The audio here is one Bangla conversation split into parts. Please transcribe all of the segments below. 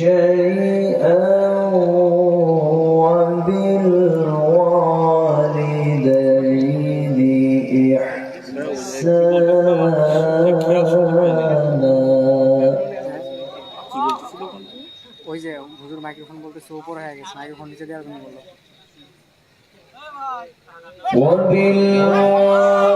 شيئا وبالوالدين إحسانا ওই যে হুজুর মাইক্রোফোন বলতেছে উপর হয়ে গেছে মাইক্রোফোন নিচে দেওয়ার জন্য বললো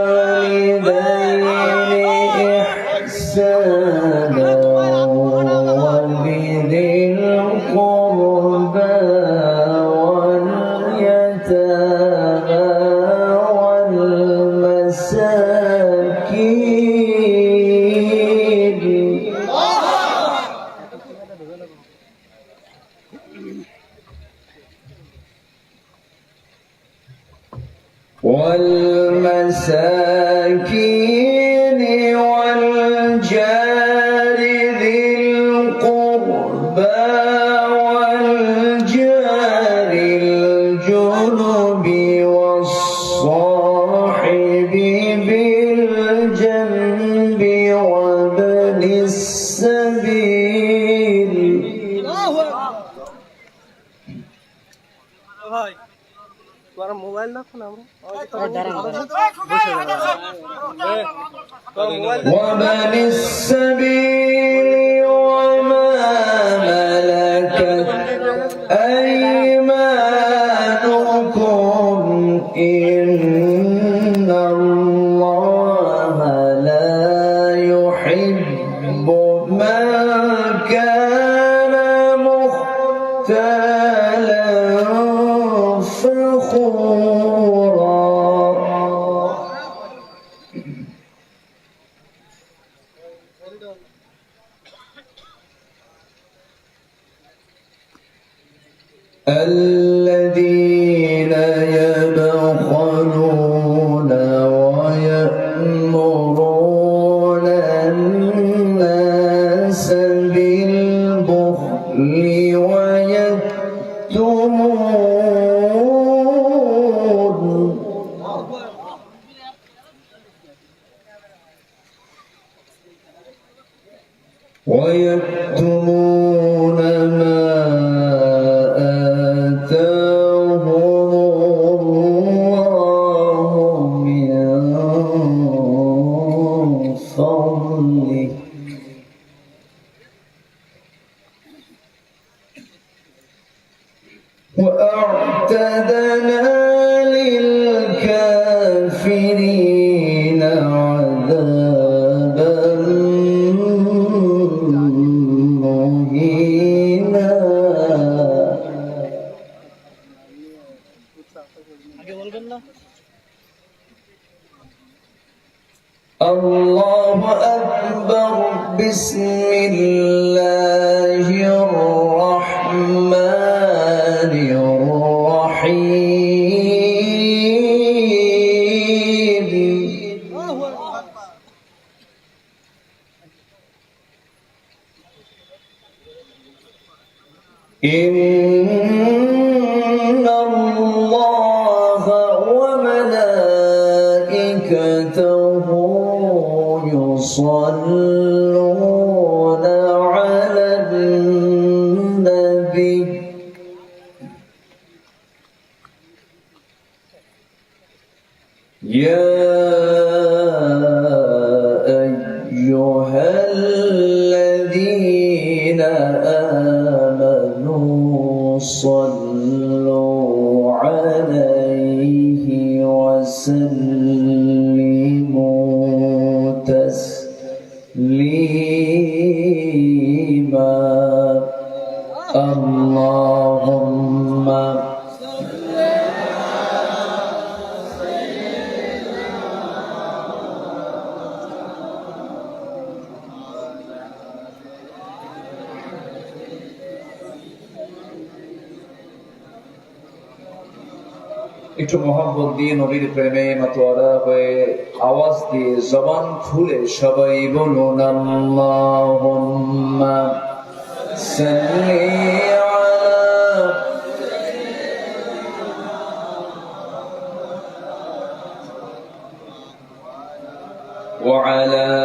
কি ومن السبيل وما ملكت أيمانكم إن الله لا يحب من كان مختالا فخورا. cada من একটু মহাব্বত দিয়ে নবীর প্রেমে মাতোয়ারা হয়ে আওয়াজ দিয়ে জবান খুলে সবাই বলুন আল্লাহুম্মা সাল্লি আলা وعلى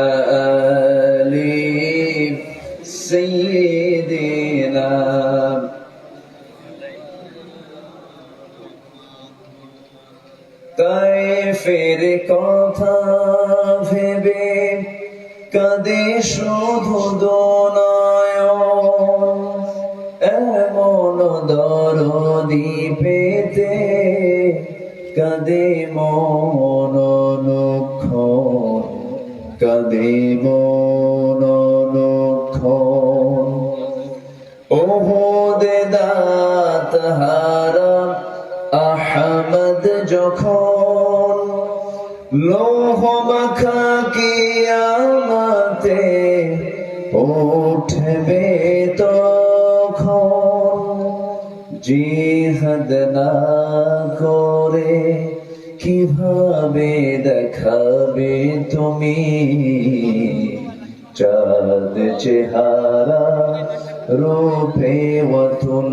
কাঁদে শুধু দোনায়ন এমন দরদি পেতে কাঁদে মন লক্ষ কাঁদে মন লক্ষ ওহদে দাঁত না করে কীভাবে দেখাবে তুমি? চাঁদ চেহারা রূপে ওয়াতুল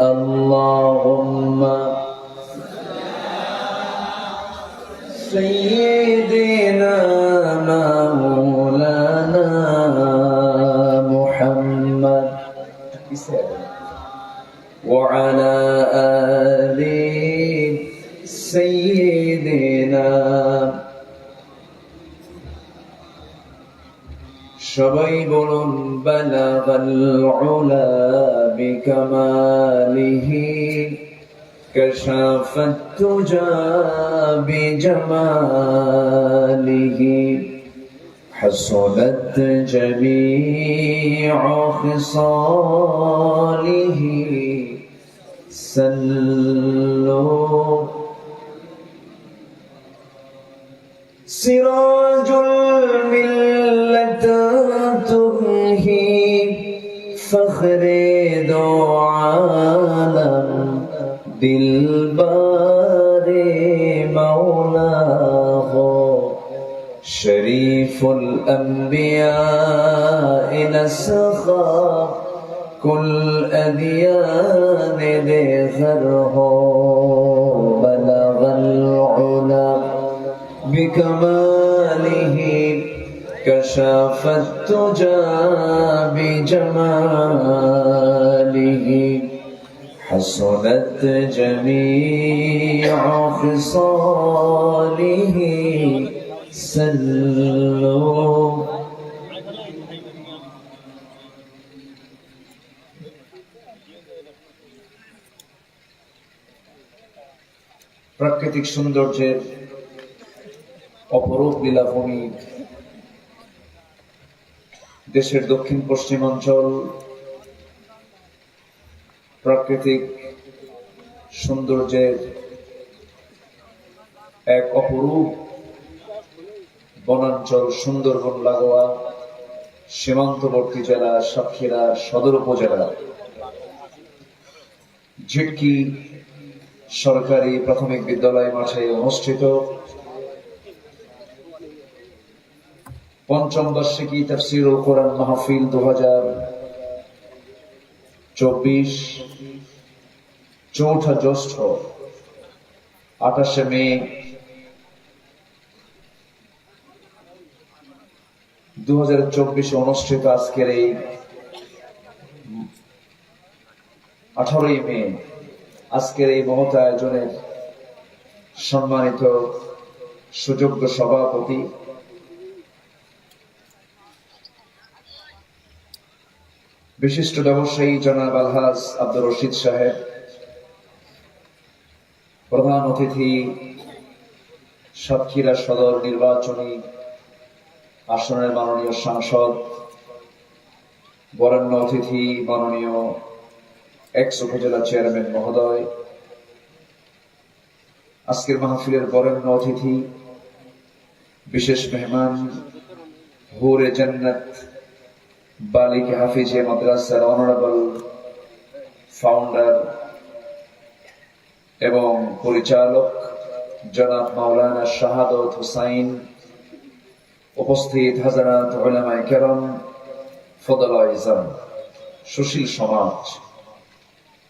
আল্লাহুম্মা। সাইয়্যিদিনা بلغ العلا بكماله. كشف التجى بجماله حصلت جميع خصاله. سلوا سراج الملة فخر دو عالم دل بار مولا ہو شریف الانبیاء نسخا کل ادیان دے غر ہو بلغ العلا بکمال كشف التجى بجماله حصلت جميع خصاله سلوا প্রাকৃতিক সৌন্দর্যের অপরূপ লীলাভূমি দেশের দক্ষিণ পশ্চিমাঞ্চল প্রাকৃতিক সৌন্দর্যের এক অপরূপ বনাঞ্চল সুন্দরবন, লাগোয়া, সীমান্তবর্তী জেলা, সাতক্ষীরা সদর উপজেলা। ঝিটকি সরকারি প্রাথমিক বিদ্যালয় মাঠে অনুষ্ঠিত পঞ্চম বার্ষিকী তাফসির ও কোরআন মাহফিল দু হাজার চব্বিশ। চৌঠা জ্যৈষ্ঠ, আঠাশে মে দু হাজার চব্বিশে অনুষ্ঠিত আজকের এই আঠারোই মে, আজকের এই মহৎ আয়োজনের সম্মানিত সুযোগ্য সভাপতি বিশিষ্ট ব্যবসায়ী জনাব আলহাজ আব্দুর রশিদ সাহেব, প্রধান অতিথি সাতক্ষীরা সদর নির্বাচনী আসনের মাননীয় সাংসদ, বরেণ্য অতিথি মাননীয় এক্স উপজেলা চেয়ারম্যান মহোদয়, আজকের মাহফিলের বরেণ্য অতিথি, বিশেষ মেহমান, হুরে জান্নাত বালিক হাফিজে মাদ্রাসার অনারেবল ফাউন্ডার এবং পরিচালক জনাব মাওলানা শাহাদত হুসাইন, উপস্থিত হাজারাত ওলামায়ে কেরাম ফদল ইজাম সুশীল সমাজ,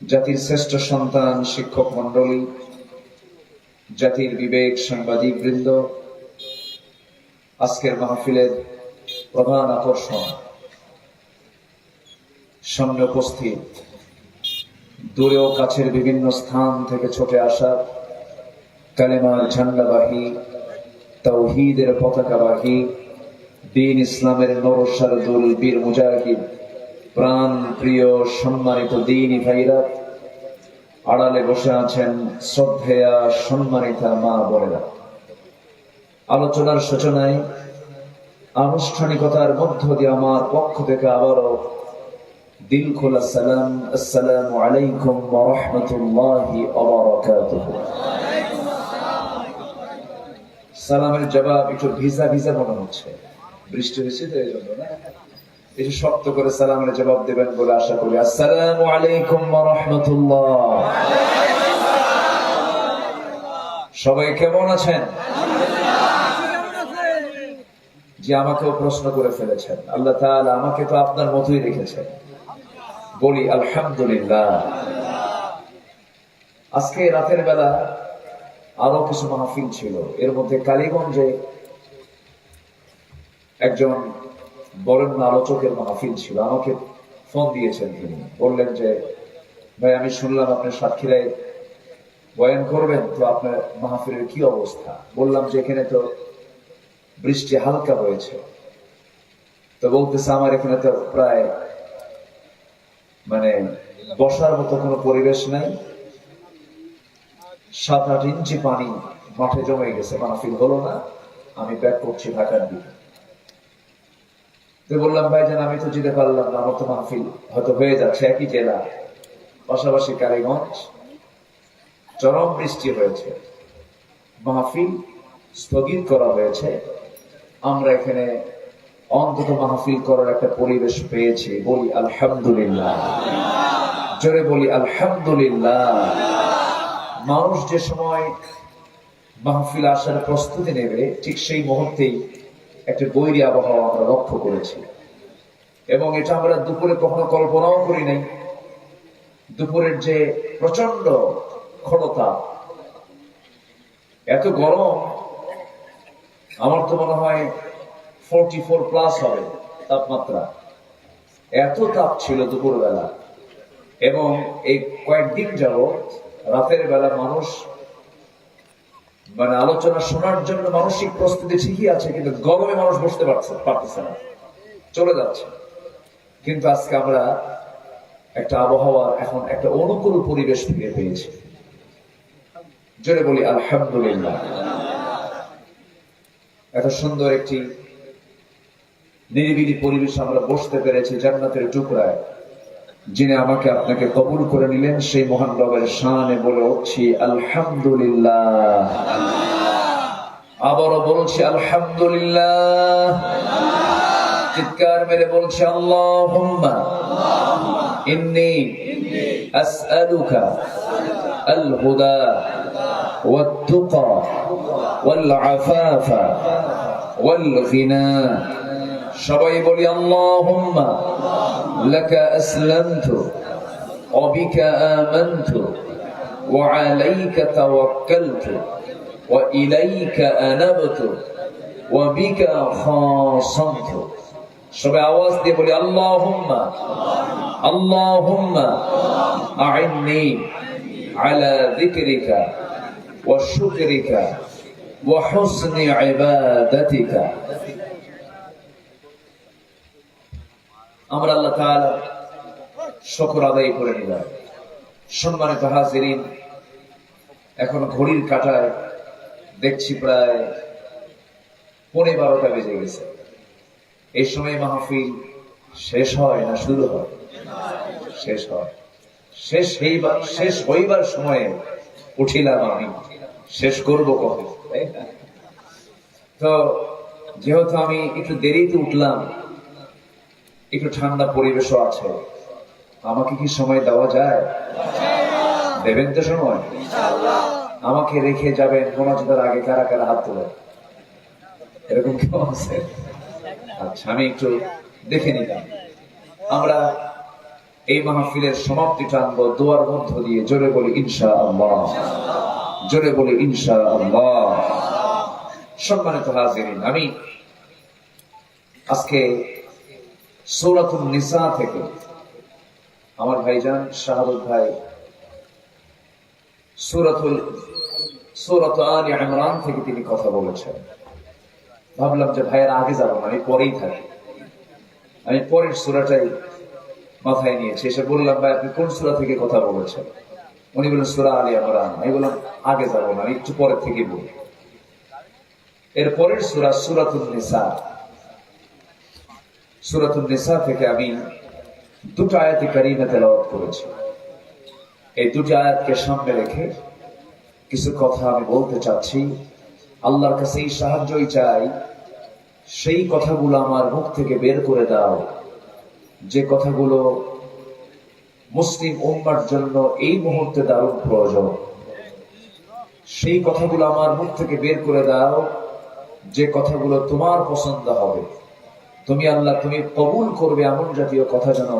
জাতির শ্রেষ্ঠ সন্তান শিক্ষক মন্ডলী জাতির বিবেক সাংবাদিক বৃন্দ আজকের মাহফিলের প্রধান আকর্ষণ সামনে উপস্থিত। দূরে ও কাছের বিভিন্ন স্থান থেকে ছুটে আসা কালেমার ঝান্ডাবাহী তৌহিদের পতাকাবাহী, দিন ইসলামের নরসারদুল বীর মুজাহিদ প্রাণ প্রিয় সম্মানিত দিনী ভাইরা, আড়ালে বসে আছেন শ্রদ্ধেয়া সম্মানিতা মা বোনেরা। আলোচনার সূচনায় আনুষ্ঠানিকতার মধ্য দিয়ে আমার পক্ষ থেকে আবারও দিল খোলা সালাম, আসসালামু আলাইকুম ওয়া সালামের জবাব একটু ভিজা ভিজা মনে হচ্ছে। বৃষ্টি হয়েছে তো এই জন্য না? একটু শক্ত করে সালামের জবাব দেবেন বলে আশা করি। আসসালামু আলাইকুম ওয়া সবাই কেমন আছেন? যে আমাকেও প্রশ্ন করে ফেলেছেন। আল্লাহ তাআলা আমাকে তো আপনার মতোই রেখেছেন। বলি, আলহামদুলিল্লাহ। আজকে রাতের বেলা আরও কিছু মাহফিল ছিল। এর মধ্যে কালীগঞ্জে একজন বরেণ্য আলোচকের মাহফিল ছিল। আমাকে ফোন দিয়েছেন তিনি। বললেন যে, ভাই, আমি শুনলাম আপনি সাতক্ষীরায় বয়ান করবেন, তো আপনার মাহফিলের কি অবস্থা? বললাম যে, এখানে তো বৃষ্টি হালকা হয়েছে তো বলতেছে, আমার এখানে তো প্রায় মানে বসার মতো কোনো পরিবেশ নাই। সাত আট ইঞ্চি পানি মাঠে জমে গেছে, মাহফিল হলো না। আমি ব্যাক করছি ঢাকার দিকে। তো বললাম ভাই যেন আমি তো যেতে পারলাম না, আমার তো মাহফিল হয়তো হয়ে যাচ্ছে, একই জেলা। পাশাপাশি কালীগঞ্জ। চরম বৃষ্টি হয়েছে। মাহফিল স্থগিত করা হয়েছে। আমরা এখানে অন্তত মাহফিল করার একটা পরিবেশ পেয়েছি। বলি আলহামদুলিল্লাহ। জোরে বলি আলহামদুলিল্লাহ। মানুষ যে সময় মাহফিল আসার প্রস্তুতি নেবে, ঠিক সেই মুহূর্তেই একটা বৈরী আবহাওয়া আমরা লক্ষ্য করেছি। এবং এটা আমরা দুপুরে কখনো কল্পনাও করি নাই। দুপুরের যে প্রচণ্ড খড়তা এত গরম, আমার তো মনে হয় ফোরটি ফোর প্লাস হবে তাপমাত্রা। এত তাপ ছিল দুপুরবেলা। এবং এই কয়েকদিন যাবৎ রাতের বেলা মানুষ মানে আলোচনা শোনার জন্য মানসিক প্রস্তুতি ঠিকই আছে, কিন্তু গরমে মানুষ বসতে পারছে, পারতেছে না। চলে যাচ্ছে। কিন্তু আজকে আমরা একটা আবহাওয়া এখন একটা অনুকূল পরিবেশ ফিরে পেয়েছি। জোরে বলি, আলহামদুলিল্লাহ। এত সুন্দর একটি নিরিবিলি পরিবেশ আমরা বসতে পেরেছি জান্নাতের টুকরায় যিনি আমাকে আপনাকে কবুল করে নিলেন সেই মহান রবের শানে বলে উঠছি আলহামদুলিল্লাহ আবারও বলছি আলহামদুলিল্লাহ চিৎকার মেরে বলছি আল্লাহুম্মা ইন্নি আসআলুকা আল হুদা والتقى والعفاف والغنى সবাই বলি আল্লাহুম্মা লাকা আসলামতু وبك آمنت وعليك توكلت وإليك أنبت وبك خاصمت সবাই আওয়াজ দিয়ে বলি আল্লাহুম্মা আল্লাহুম্মা আইন্নি على ذكرك وشكرك وحسن عبادتك আমরা আল্লাহ তাআলা শুকর আদায় করে নিলাম সম্মানিত হাজিরিন, এখন ঘড়ির কাটায় দেখছি প্রায় পৌনে বারোটা বেজে গেছে। এই সময় মাহফিল শেষ হয় না শুরু হয়? শেষ হয়। শেষ হইবার শেষ হইবার সময়ে উঠিলাম আমি। শেষ করব কখন? তো যেহেতু আমি একটু দেরিতে উঠলাম একটু ঠান্ডা পরিবেশও আছে। আমাকে কি সময় দেওয়া যায়? দেবেন তো সময়? আমাকে রেখে যাবেন মোনাজাতের আগে কারা কারা হাত তোলে এরকম কেউ আছে? আচ্ছা আমি একটু দেখে নিলাম। আমরা এই মাহফিলের সমাপ্তি টানবো দোয়ার মধ্য দিয়ে জোরে বলি ইনশা আল্লাহ জোরে বলি ইনশা আল্লাহ সম্মানিত হাজিরিন আমি আজকে সৌরাতুল নিসা থেকে। আমার ভাইজান শাহাদুল ভাই, সুরাতুল সুরাত আলী ইমরান থেকে তিনি কথা বলেছেন। ভাবলাম যে ভাইয়ের আগে যাব না, আমি পরেই থাকি। আমি পরের সুরাটাই মাথায় নিয়েছি। এসে বললাম, ভাই, আপনি কোন সুরা থেকে কথা বলেছেন? উনি বললেন, সুরা আলী ইমরান। আমি বললাম, আগে যাব না একটু পরের থেকে বলি। এর পরের সুরা সুরাতুল নিসা। সুরাতুল নিসা থেকে আমি দুটো আয়াতে কারিমা তেলাওয়াত করেছি। এই দুটি আয়াতকে সামনে রেখে কিছু কথা আমি বলতে চাচ্ছি। আল্লাহর কাছে এই সাহায্যই চাই। সেই কথাগুলো আমার মুখ থেকে বের করে দাও। যে কথাগুলো মুসলিম উম্মার জন্য এই মুহূর্তে দারুণ প্রয়োজন। সেই কথাগুলো আমার মুখ থেকে বের করে দাও। যে কথাগুলো তোমার পছন্দ হবে। তুমি আল্লাহ, তুমি কবুল করবে এমন জাতীয় কথা যেন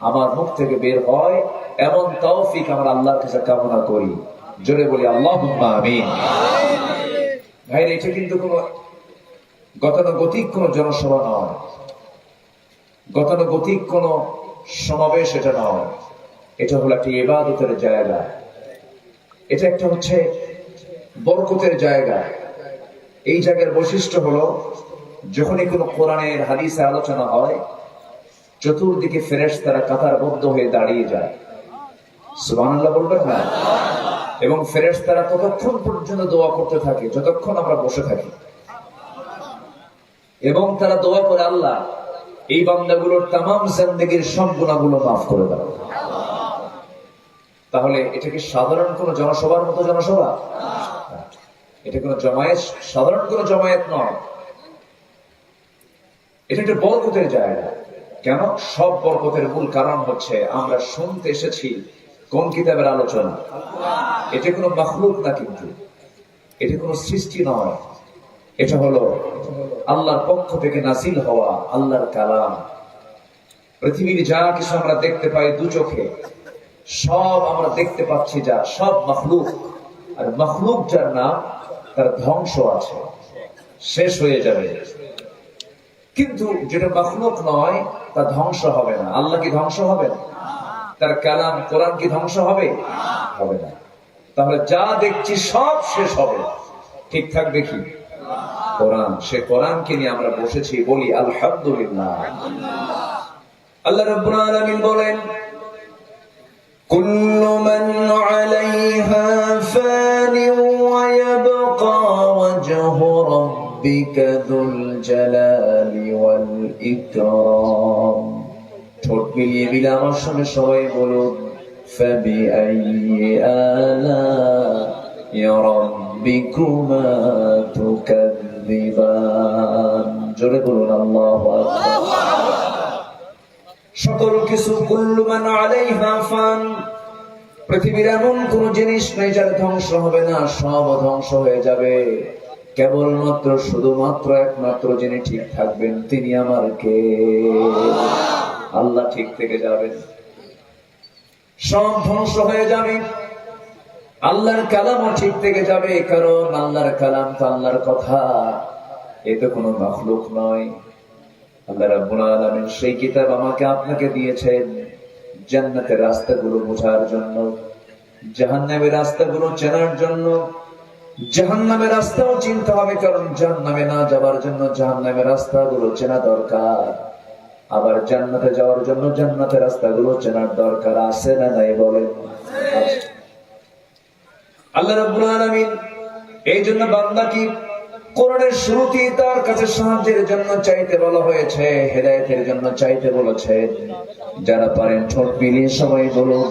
আমার মুখ থেকে বের হয়। এমন তৌফিক আমরা আল্লাহর কাছে কামনা করি। জোরে বলি আল্লাহ ভাই এটা কিন্তু কোন গতানুগতিক কোন জনসভা নয়। গতানুগতিক কোন সমাবেশ এটা নয়। এটা হলো একটি ইবাদতের জায়গা। এটা একটা হচ্ছে বরকতের জায়গা। এই জায়গার বৈশিষ্ট্য হলো যখনই কোনো কোরআনের হাদিসে আলোচনা হয়, চতুর্দিকে ফেরেশ তারা কাতারবদ্ধ হয়ে দাঁড়িয়ে যায়। সুবহানাল্লাহ বলবেন না এবং ফেরেশ তারা ততক্ষণ পর্যন্ত দোয়া করতে থাকে, যতক্ষণ আমরা বসে থাকি। এবং তারা দোয়া করে আল্লাহ, এই বান্দাগুলোর তামাম জিন্দেগীর সব গুণাগুলো মাফ করে দাও। তাহলে এটা কি সাধারণ কোন জনসভার মতো জনসভা? এটা কোন জমায়েত, সাধারণ কোন জমায়েত নয়। এটা একটা বরকতের জায়গা। কেন? সব বরকতের মূল কারণ হচ্ছে আমরা শুনতে এসেছি কোন কিতাবের আলোচনা। এটা কোনো মখলুক না কিন্তু। এটা কোনো সৃষ্টি নয়। এটা হলো আল্লাহর পক্ষ থেকে নাসিল হওয়া আল্লাহর কালাম। পৃথিবীর যা কিছু আমরা দেখতে পাই দু চোখে, সব আমরা দেখতে পাচ্ছি যা সব মখলুক। আর মখলুক যার নাম, তার ধ্বংস আছে। শেষ হয়ে যাবে। কিন্তু যেটা মখলুক নয়, তা ধ্বংস হবে না। আল্লাহ কি ধ্বংস হবে? না তার কালাম কোরআন কি ধ্বংস হবে? হবে না। তাহলে যা দেখছি সব শেষ হবে। ঠিকঠাক দেখি কোরআন। সে কোরআনকে নিয়ে আমরা বসেছি বলি, আলহামদুলিল্লাহ। আল্লাহ রব্বুল আলামিন বলেন, কুল্লু মান আলাইহা ফানি ওয়া ইয়াবকা ওয়াজহু রাব্বিকা যুল والإكرام ঠোঁট মিলিয়ে মিলে আমার সঙ্গে সবাই বলুন فبأي آلاء ربك ربكما تكذبان জোরে বলুন আল্লাহু আকবার সকল কিছু কুল্লুমান আলাইহা ফান পৃথিবীর এমন কোন জিনিস নেই যার ধ্বংস হবে না সব ধ্বংস হয়ে যাবে কেবলমাত্র, শুধুমাত্র একমাত্র যিনি ঠিক থাকবেন, তিনি আমার কে আল্লাহ ঠিক থেকে যাবেন। সব ধ্বংস হয়ে যাবে। আল্লাহর কালামও ঠিক থেকে যাবে, কারণ আল্লাহর কালাম তো আল্লাহর কথা। এ তো কোনো মখলুক নয়। আল্লাহ রাব্বুল আলামিন সেই কিতাব আমাকে আপনাকে দিয়েছেন জান্নাতের রাস্তাগুলো বোঝার জন্য, জাহান্নামের রাস্তাগুলো চেনার জন্য। জাহান্নামের রাস্তাও চিনতে হবে, কারণ জাহান্নামে না যাবার জন্য জাহান্নামের রাস্তাগুলো চেনা দরকার। আবার জান্নাতে যাওয়ার জন্য জান্নাতের রাস্তাগুলো চেনার দরকার আছে না নাই আছে। আল্লাহ রাব্বুল আলামিন এই জন্য বান্দাকে কোরআনের শুরুতেই তার কাছে সাহায্যের জন্য চাইতে বলা হয়েছে, হেদায়েতের জন্য চাইতে বলেছে। যারা পারেন ঠোঁট মিলিয়ে সবাই বলুন।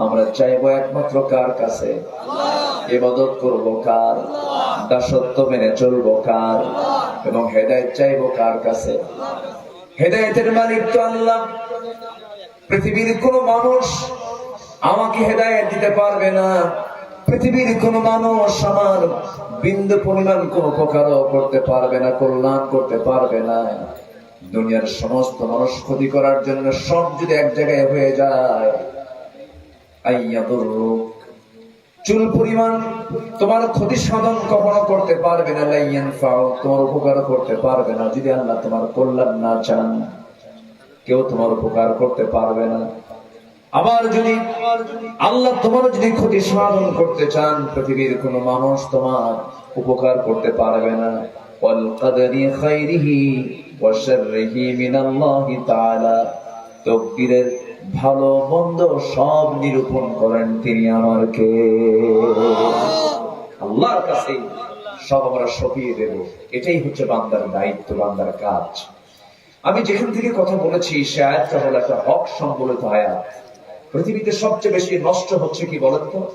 আমরা চাইব একমাত্র কার কাছে? ইবাদত করব কার? দাসত্ব মেনে চলবো কার? এবং হেদায়েত চাইব কার কাছে? হেদায়েতের মালিক তো আল্লাহ। পৃথিবীর কোন মানুষ আমাকে হেদায়েত দিতে পারবে না। পৃথিবীর কোন মানুষ আমার বিন্দু পরিমাণ কোন উপকারও করতে পারবে না, কল্যাণ করতে পারবে না। দুনিয়ার সমস্ত মানুষ ক্ষতি করার জন্য সব যদি এক জায়গায় হয়ে যায় চুল পরিমাণ তোমার ক্ষতি সাধন কখনো করতে পারবে না লাইয়ান ফাও তোমার উপকার করতে পারবে না যদি আল্লাহ তোমার কল্যাণ না চান কেউ তোমার উপকার করতে পারবে না আবার যদি আল্লাহ তোমার যদি ক্ষতি সাধন করতে চান পৃথিবীর কোন মানুষ তোমার উপকার করতে পারবে না والقدر خيره وشره من الله تعالى তকদিরের ভালো মন্দ সব নিরূপণ করেন তিনি আমার কে আল্লাহর কাছে সব আমরা সপিয়ে দেব। এটাই হচ্ছে বান্দার দায়িত্ব, বান্দার কাজ। আমি যেখান থেকে কথা বলেছি, সে আয়াতটা হলো একটা হক সম্বলিত আয়াত। পৃথিবীতে সবচেয়ে বেশি নষ্ট হচ্ছে কি বলেন তো?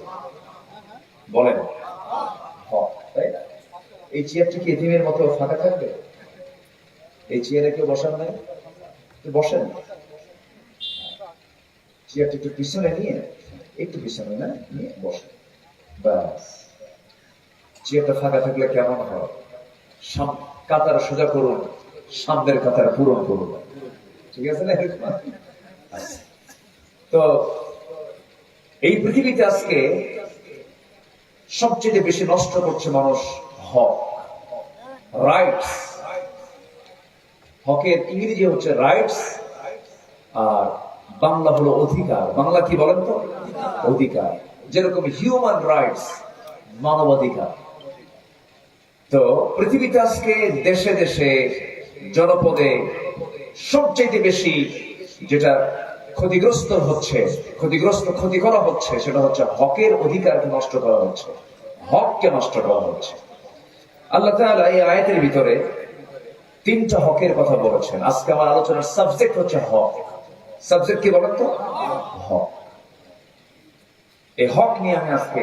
বলেন। হক, তাই না? এই চেয়ারটা কি এতিমের মতো ফাঁকা থাকবে? এই চেয়ারে কেউ বসান নাই? বসেন। চেয়ারটা একটু পিছনে নিয়ে, একটু পিছনে না, নিয়ে বসেন ব্যাস। চেয়ারটা ফাঁকা থাকলে কেমন হয়? কাতার সোজা করুন, সামনের কাতার পূরণ করুন। ঠিক আছে না আচ্ছা। তো, এই পৃথিবীতে আজকে সবচেয়ে বেশি নষ্ট করছে মানুষ হক। রাইটস হকের ইংরেজি হচ্ছে রাইটস আর বাংলা হলো অধিকার। বাংলা কি বলেন তো? অধিকার। যেরকম হিউম্যান রাইটস মানবাধিকার। তো পৃথিবীতে আজকে দেশে দেশে জনপদে সবচেয়ে বেশি যেটা ক্ষতিগ্রস্ত হচ্ছে, ক্ষতিগ্রস্ত ক্ষতি করা হচ্ছে, সেটা হচ্ছে হকের অধিকারকে নষ্ট করা হচ্ছে, হককে নষ্ট করা হচ্ছে। আল্লাহ তাআলা এই আয়াতের ভিতরে তিনটা হকের কথা বলেছেন। আজকে আমার আলোচনার সাবজেক্ট হচ্ছে হক। সাবজেক্ট কি বলেন তো হক। এই হক নিয়ে আমি আজকে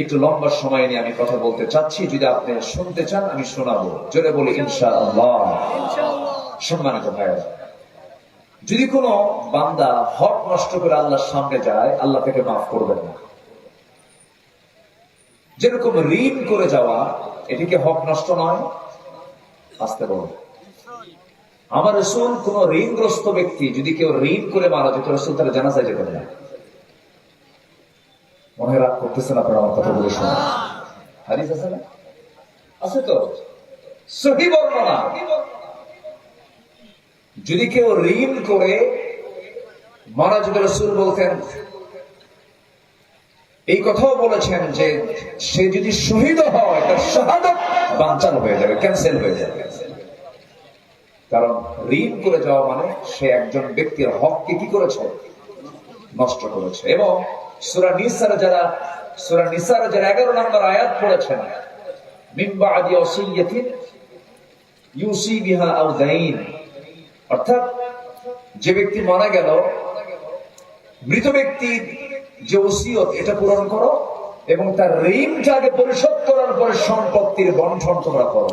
একটু লম্বা সময় নিয়ে আমি কথা বলতে চাচ্ছি। যদি আপনি শুনতে চান আমি শোনাবো। জোরে বলি ইনশা আল্লাহ সম্মানিত ভাইয়া যদি কোনো বান্দা হক নষ্ট করে আল্লাহর সামনে যায় আল্লাহ তাকে মাফ করবেন না। যেরকম ঋণ করে যাওয়া এটিকে হক নষ্ট নয়। আসতে বলুন। আমার রসুল কোন ঋণগ্রস্ত ব্যক্তি, যদি কেউ ঋণ করে মারা যেত রসুল তারা জানাজায় যেতেন না মনে হয় রাগ করতেছেন আপনারা আমার কথা বলে শুনুন হারিস আছে না? আছে তো? সহি বর্ণনা। যদি কেউ ঋণ করে, মারা যেত রসুল বলতেন, এই কথাও বলেছেন যে সে যদি শহীদ হয়, তার শাহাদত বাঞ্চাল হয়ে যাবে ক্যান্সেল হয়ে যাবে। কারণ ঋণ করে যাওয়া মানে সে একজন ব্যক্তির হককে কি করেছে? নষ্ট করেছে। এবং সুরা নিসার যারা, সুরা নিসার যারা এগারো নম্বর আয়াত পড়েছেন, মিম্বা আদি ইউসি বিহা অর্থাৎ যে ব্যক্তি মারা গেল, মৃত ব্যক্তির যে ওসিয়ত, এটা পূরণ করো এবং তার ঋণটাকে পরিশোধ করার পরে সম্পত্তির বন্টন তোমরা করো।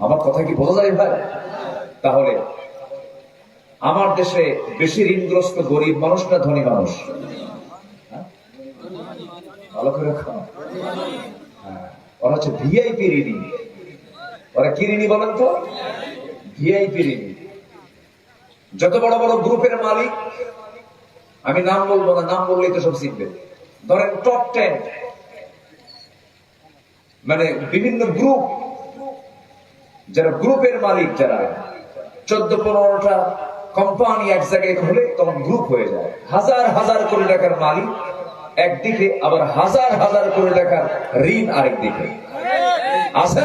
আমার কথা কি বোঝা যায় ভাই? তাহলে আমার দেশে বেশি ঋণগ্রস্ত গরিব মানুষ না ধনী মানুষ? হ্যাঁ? ভালো করে হ্যাঁ, ওরা হচ্ছে ভিআইপি ঋণী। ওরা কি ঋণী বলেন তো? ভিআইপি ঋণী। যত বড় বড় গ্রুপের মালিক আমি নাম বলব না নাম বললেই তো সব শিখবে। ধরেন টপ টেন মানে বিভিন্ন গ্রুপ যারা গ্রুপের মালিক যারা, চোদ্দ পনেরোটা কোম্পানি এক জায়গায় হলে তখন গ্রুপ হয়ে যায়। হাজার হাজার কোটি টাকার মালিক একদিকে, আবার হাজার হাজার কোটি টাকার ঋণ আরেক দিকে আছে।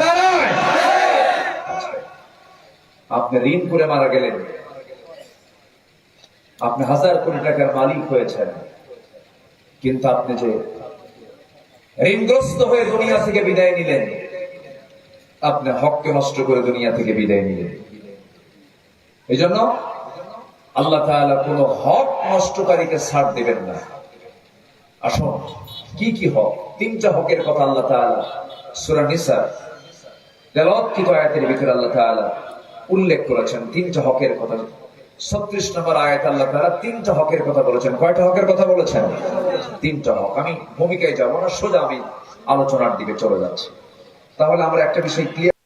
আপনি ঋণ করে মারা গেলেন। আপনি হাজার কোটি টাকার মালিক হয়েছেন। কিন্তু আপনি যে ঋণগ্রস্ত হয়ে দুনিয়া থেকে বিদায় নিলেন আপনি হককে নষ্ট করে দুনিয়া থেকে বিদায় নিলেন। এই জন্য আল্লাহ কোন হক নষ্টকারীকে ছাড় দিবেন না। আসুন, কি কি হক? তিনটা হকের কথা আল্লাহ তাআলা সূরা নিসা তেলাওয়াতকৃত আয়াতের ভিতরে আল্লাহ তাআলা উল্লেখ করেছেন। তিনটা হকের কথা, ছত্রিশ নম্বর আয়াত আল্লাহ তাআলা তিনটা হকের কথা বলেছেন। কয়টা হকের কথা বলেছেন? তিনটা হক। আমি ভূমিকায় যাব না, সোজা আমি আলোচনার দিকে চলে যাচ্ছি। তাহলে আমরা একটা বিষয় ক্লিয়ার